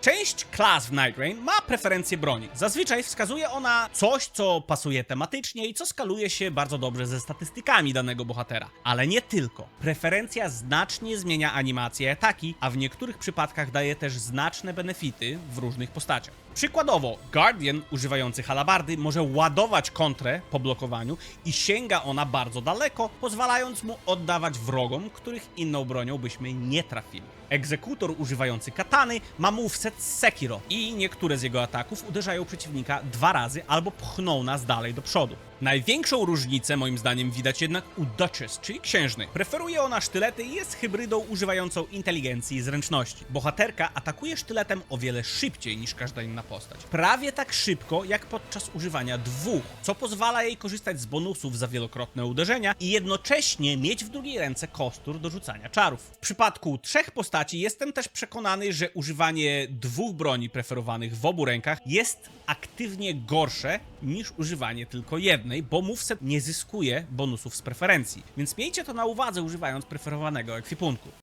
Część klas w Night Rain ma preferencje broni. Zazwyczaj wskazuje ona coś, co pasuje tematycznie i co skaluje się bardzo dobrze ze statystykami danego bohatera. Ale nie tylko. Preferencja znacznie zmienia animacje i ataki, a w niektórych przypadkach daje też znaczne benefity w różnych postaciach. Przykładowo, Guardian używający halabardy może ładować kontrę po blokowaniu i sięga ona bardzo daleko, pozwalając mu oddawać wrogom, których inną bronią byśmy nie trafili. Egzekutor używający katany ma Sekiro i niektóre z jego ataków uderzają przeciwnika dwa razy albo pchną nas dalej do przodu. Największą różnicę moim zdaniem widać jednak u Duchess, czyli księżnej. Preferuje ona sztylety i jest hybrydą używającą inteligencji i zręczności. Bohaterka atakuje sztyletem o wiele szybciej niż każda inna postać. Prawie tak szybko jak podczas używania dwóch, co pozwala jej korzystać z bonusów za wielokrotne uderzenia i jednocześnie mieć w drugiej ręce kostur do rzucania czarów. W przypadku trzech postaci jestem też przekonany, że używanie dwóch broni preferowanych w obu rękach jest aktywnie gorsze niż używanie tylko jednej, bo moveset nie zyskuje bonusów z preferencji. Więc miejcie to na uwadze używając preferowanego ekwipunku.